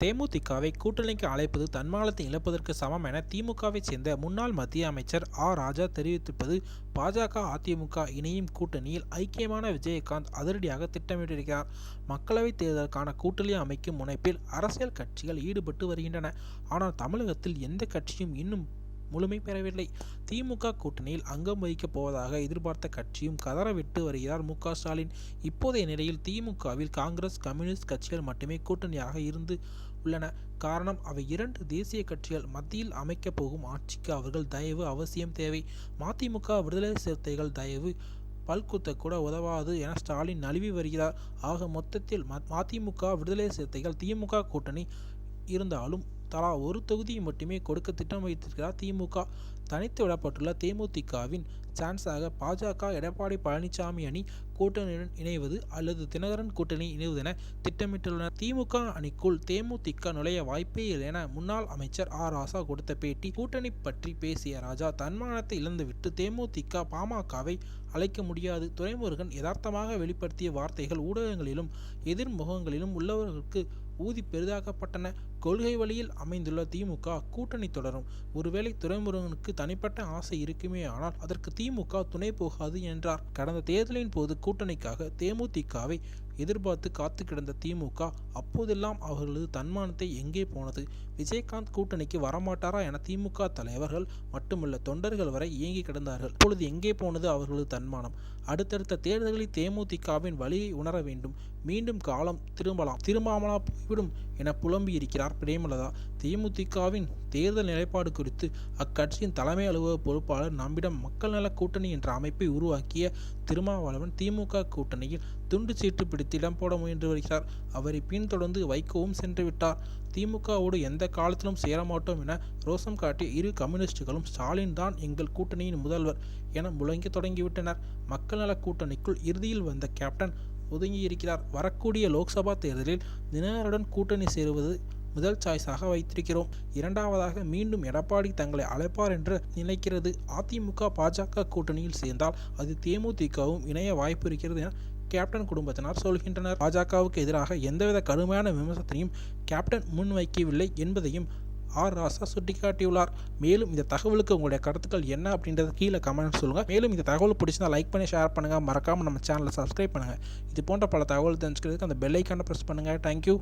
தேமுதிகவை கூட்டணிக்கு அழைப்பது தன்மானத்தை இழப்பதற்கு சமம் என திமுகவைச் சேர்ந்த முன்னாள் மத்திய அமைச்சர் ஆ. ராஜா தெரிவித்திருப்பது பாஜக அதிமுக இணையும் கூட்டணியில் ஐக்கியமான விஜயகாந்த் அதிரடியாக திட்டமிட்டிருக்கிறார். மக்களவைத் தேர்தலுக்கான கூட்டணி அமைக்கும் முனைப்பில் அரசியல் கட்சிகள் ஈடுபட்டு வருகின்றன. ஆனால் தமிழகத்தில் எந்த கட்சியும் இன்னும் முழுமை பெறவில்லை. திமுக கூட்டணியில் அங்கம் வகிக்கப் போவதாக எதிர்பார்த்த கட்சியும் கதறவிட்டு வருகிறார் மு. ஸ்டாலின். இப்போதைய நிலையில் திமுகவில் காங்கிரஸ் கம்யூனிஸ்ட் கட்சிகள் மட்டுமே கூட்டணியாக இருந்து உள்ளன. காரணம் அவை இரண்டு தேசிய கட்சிகள் மத்தியில் அமைக்கப் போகும் ஆட்சிக்கு அவர்கள் தயவு அவசியம் தேவை. மதிமுக விடுதலை சிறுத்தைகள் தயவு பல்குத்த கூட உதவாது என ஸ்டாலின் நழுவி வருகிறார். ஆக மொத்தத்தில் மதிமுக விடுதலை சிறுத்தைகள் திமுக கூட்டணி இருந்தாலும் தலா ஒரு தொகுதியை மட்டுமே கொடுக்க திட்டம் வைத்திருக்கிறார் திமுக தனித்து விடப்பட்டுள்ள தேமுதிகவின் சான்ஸாக பாஜக எடப்பாடி பழனிசாமி அணி கூட்டணியுடன் இணைவது அல்லது தினகரன் கூட்டணி இணைவது என திட்டமிட்டுள்ளனர். திமுக அணிக்குள் தேமுதிக நுழைய வாய்ப்பே இல்லை என முன்னாள் அமைச்சர் ஆர் ராசா கொடுத்த பேட்டி கூட்டணி பற்றி பேசிய ராஜா தன்மானத்தை இழந்துவிட்டு தேமுதிக பாமகவை அழைக்க முடியாது. துரைமுருகன் யதார்த்தமாக வெளிப்படுத்திய வார்த்தைகள் ஊடகங்களிலும் எதிர்முகங்களிலும் உள்ளவர்களுக்கு ஊதி பெரிதாக்கப்பட்டன. கொள்கை வழியில் அமைந்துள்ள திமுக கூட்டணி தொடரும். ஒருவேளை துறைமுருகனுக்கு தனிப்பட்ட ஆசை இருக்குமே ஆனால் அதற்கு திமுக துணை போகாது என்றார். கடந்த தேர்தலின் போது கூட்டணிக்காக தேமுதிகவை எதிர்பார்த்து காத்து கிடந்த திமுக அப்போதெல்லாம் அவர்களது தன்மானத்தை எங்கே போனது? விஜயகாந்த் கூட்டணிக்கு வரமாட்டாரா என திமுக தலைவர்கள் மட்டுமல்ல தொண்டர்கள் வரை இயங்கி கிடந்தார்கள். இப்பொழுது எங்கே போனது அவர்களது தன்மானம்? அடுத்தடுத்த தேர்தலில் தேமுதிகவின் வழியை உணர வேண்டும். மீண்டும் காலம் திரும்பலாம். திரும்பாமலா போய்விடும் என புலம்பி இருக்கிறார் பிரேமலதா. தேமுதிகவின் தேர்தல் நிலைப்பாடு குறித்து அக்கட்சியின் தலைமை அலுவலக பொறுப்பாளர் நம்மிடம் மக்கள் நல கூட்டணி என்ற அமைப்பை உருவாக்கிய திருமாவளவன் திமுக கூட்டணியில் துண்டு சீட்டு பிடித்து இடம் போட முயன்று வருகிறார். அவரை பின்தொடர்ந்து வைகோவும் சென்று விட்டார். திமுகவோடு எந்த காலத்திலும் சேரமாட்டோம் என ரோசம் காட்டிய இரு கம்யூனிஸ்டுகளும் ஸ்டாலின் தான் எங்கள் கூட்டணியின் முதல்வர் என முழங்கி தொடங்கிவிட்டனர். மக்கள் நல கூட்டணிக்குள் இறுதியில் வந்த கேப்டன் ஒதுங்கியிருக்கிறார். வரக்கூடிய லோக்சபா தேர்தலில் தினகருடன் கூட்டணி சேருவது முதல் சாய்ஸாக வைத்திருக்கிறோம். இரண்டாவதாக மீண்டும் எடப்பாடி தங்களை அழைப்பார் என்று நினைக்கிறது. அதிமுக பாஜக கூட்டணியில் சேர்ந்தால் அது தேமுதிகவும் இணைய வாய்ப்பு இருக்கிறது என கேப்டன் குடும்பத்தினர் சொல்கின்றனர். பாஜகவுக்கு எதிராக எந்தவித கடுமையான விமர்சனத்தையும் கேப்டன் முன்வைக்கவில்லை என்பதையும் ஆர் ராசா சுட்டிக்காட்டியுள்ளார். மேலும் இந்த தகவலுக்கு உங்களுடைய கருத்துக்கள் என்ன அப்படின்றத கீழே கமெண்ட் சொல்லுங்கள் மேலும் இந்த தகவல் பிடிச்சிருந்தா லைக் பண்ணி ஷேர் பண்ணுங்கள் மறக்காமல் நம்ம சேனலை சப்ஸ்கிரைப் பண்ணுங்கள் இது போன்ற பல தகவல் தெரிஞ்சுக்கிறதுக்கு அந்த பெல் ஐக்கானை ப்ரெஸ் பண்ணுங்கள் தேங்க்யூ